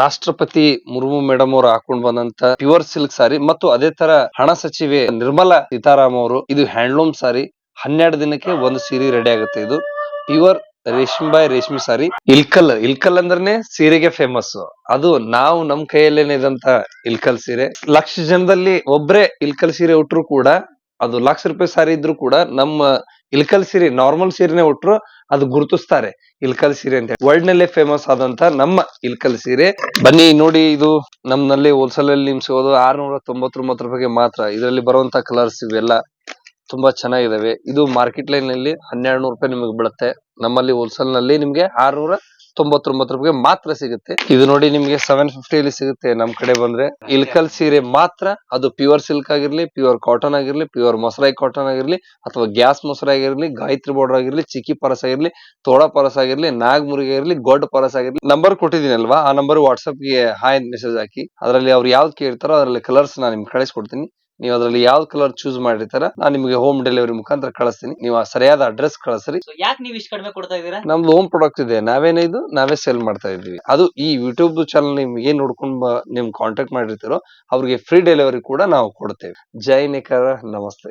ರಾಷ್ಟ್ರಪತಿ ಮುರ್ಮು ಮೇಡಮ್ ಅವರು ಹಾಕೊಂಡ್ ಬಂದಂತ ಪ್ಯೂರ್ ಸಿಲ್ಕ್ ಸಾರಿ ಮತ್ತು ಅದೇ ತರ ಹಣ ಸಚಿವೆ ನಿರ್ಮಲಾ ಸೀತಾರಾಮ್ ಅವರು, ಇದು ಹ್ಯಾಂಡ್ಲೂಮ್ ಸಾರಿ ಹನ್ನೆರಡು ದಿನಕ್ಕೆ ಒಂದು ಸೀರೆ ರೆಡಿ ಆಗುತ್ತೆ ಇದು. ಪ್ಯೂರ್ ರೇಷ್ಮೆ ಬಾಯ್ ರೇಷ್ಮೆ ಸಾರಿ ಇಲ್ಕಲ್ ಇಲ್ಕಲ್ ಅಂದ್ರೆ ಸೀರೆಗೆ ಫೇಮಸ್ ಅದು ನಾವು ನಮ್ ಕೈಯಲ್ಲೇನೆ ಇದಂತ ಇಲ್ಕಲ್ ಸೀರೆ. ಲಕ್ಷ ಜನದಲ್ಲಿ ಒಬ್ರೇ ಇಲ್ಕಲ್ ಸೀರೆ ಉಟ್ರು ಕೂಡ, ಅದು ಲಕ್ಷ ರೂಪಾಯಿ ಸಾರಿ ಇದ್ರು ಕೂಡ ನಮ್ಮ ಇಲ್ಕಲ್ ಸೀರೆ ನಾರ್ಮಲ್ ಸೀರೆನೆ ಉಟ್ರು ಅದು ಗುರುತಿಸ್ತಾರೆ. ಇಲ್ಕಲ್ ಸೀರೆ ಅಂತ ವರ್ಲ್ಡ್ ನಲ್ಲೇ ಫೇಮಸ್ ಆದಂತ ನಮ್ಮ ಇಲ್ಕಲ್ ಸೀರೆ. ಬನ್ನಿ, ನೋಡಿ ಇದು ನಮ್ಮಲ್ಲಿ ಹೋಲ್ಸೇಲ್ ಅಲ್ಲಿ ನಿಮ್ ಸಿಗೋದು ಆರ್ನೂರ ತೊಂಬತ್ತೊಂಬತ್ತು ರೂಪಾಯಿಗೆ ಮಾತ್ರ. ಇದರಲ್ಲಿ ಬರುವಂತ ಕಲರ್ಸ್ ಇವೆಲ್ಲ ತುಂಬಾ ಚೆನ್ನಾಗಿದಾವೆ. ಇದು ಮಾರ್ಕೆಟ್ ಲೈನ್ ಅಲ್ಲಿ ಹನ್ನೆರಡು ನೂರು ರೂಪಾಯಿ ನಿಮಗೆ ಬೀಳುತ್ತೆ. ನಮ್ಮಲ್ಲಿ ಹೋಲ್ಸೇಲ್ನಲ್ಲಿ ನಿಮ್ಗೆ ಆರ್ನೂರ ತೊಂಬತ್ತೊಂಬತ್ತು ರೂಪಾಯಿಗೆ ಮಾತ್ರ ಸಿಗುತ್ತೆ. ಇದು ನೋಡಿ ನಿಮ್ಗೆ ಸೆವೆನ್ ಫಿಫ್ಟಿಯಲ್ಲಿ ಸಿಗುತ್ತೆ ನಮ್ ಕಡೆ ಬಂದ್ರೆ. ಇಲ್ಕಲ್ ಸೀರೆ ಮಾತ್ರ, ಅದು ಪ್ಯೂರ್ ಸಿಲ್ಕ್ ಆಗಿರ್ಲಿ ಪ್ಯೂರ್ ಕಾಟನ್ ಆಗಿರ್ಲಿ ಪ್ಯೂರ್ ಮೊಸರಾಯಿ ಕಾಟನ್ ಆಗಿರ್ಲಿ, ಅಥವಾ ಗ್ಯಾಸ್ ಮೊಸರು ಆಗಿರ್ಲಿ, ಗಾಯತ್ರಿ ಬಾರ್ಡರ್ ಆಗಿರ್ಲಿ, ಚಿಕ್ಕಿ ಪರಸ್ ಆಗಿರ್ಲಿ ತೋಡ ಪರಸ್ ಆಗಿರ್ಲಿ, ನಾಗಮುರಿಗೆ ಆಗಿರ್ಲಿ, ಗೊಡ್ಡ ಪರಸ್ ಆಗಿರ್ಲಿ. ನಂಬರ್ ಕೊಟ್ಟಿದ್ದೀನಿ ಅಲ್ವಾ ಆ ನಂಬರ್ ವಾಟ್ಸ್ಆಪ್ಗೆ ಹಾಯ್ ಮೆಸೇಜ್ ಹಾಕಿ. ಅದರಲ್ಲಿ ಅವ್ರು ಯಾವ್ದು ಕೇಳ್ತಾರೋ ಅದರಲ್ಲಿ ಕಲರ್ಸ್ ನಾನು ನಿಮ್ಗೆ ಕಳಿಸ್ಕೊಡ್ತೀನಿ. ನೀವು ಅದರಲ್ಲಿ ಯಾವ ಕಲರ್ ಚೂಸ್ ಮಾಡಿರ್ತಾರ ನಾನು ನಿಮಗೆ ಹೋಮ್ ಡೆಲಿವರಿ ಮುಖಾಂತರ ಕಳಿಸ್ತೀನಿ. ನೀವು ಆ ಸರಿಯಾದ ಅಡ್ರೆಸ್ ಕಳಿಸ್ರಿ. ಯಾಕೆ ನೀವು ಇಷ್ಟು ಕಡಿಮೆ ಕೊಡ್ತಾ ಇದ್ದೀರಾ? ನಮ್ದು ಹೋಮ್ ಪ್ರಾಡಕ್ಟ್ ಇದೆ. ನಾವೇನೇ ಇದು? ನಾವೇ ಸೇಲ್ ಮಾಡ್ತಾ ಇದ್ದೀವಿ. ಅದು ಈ ಯೂಟ್ಯೂಬ್ ಚಾನಲ್ ನಿಮ್ಗೆ ಏನ್ ನೋಡ್ಕೊಂಡ್ ನಿಮ್ ಕಾಂಟ್ಯಾಕ್ಟ್ ಮಾಡಿರ್ತೀರೋ ಅವ್ರಿಗೆ ಫ್ರೀ ಡೆಲಿವರಿ ಕೂಡ ನಾವು ಕೊಡ್ತೇವೆ. ಜೈ ನಿಖರ ನಮಸ್ತೆ.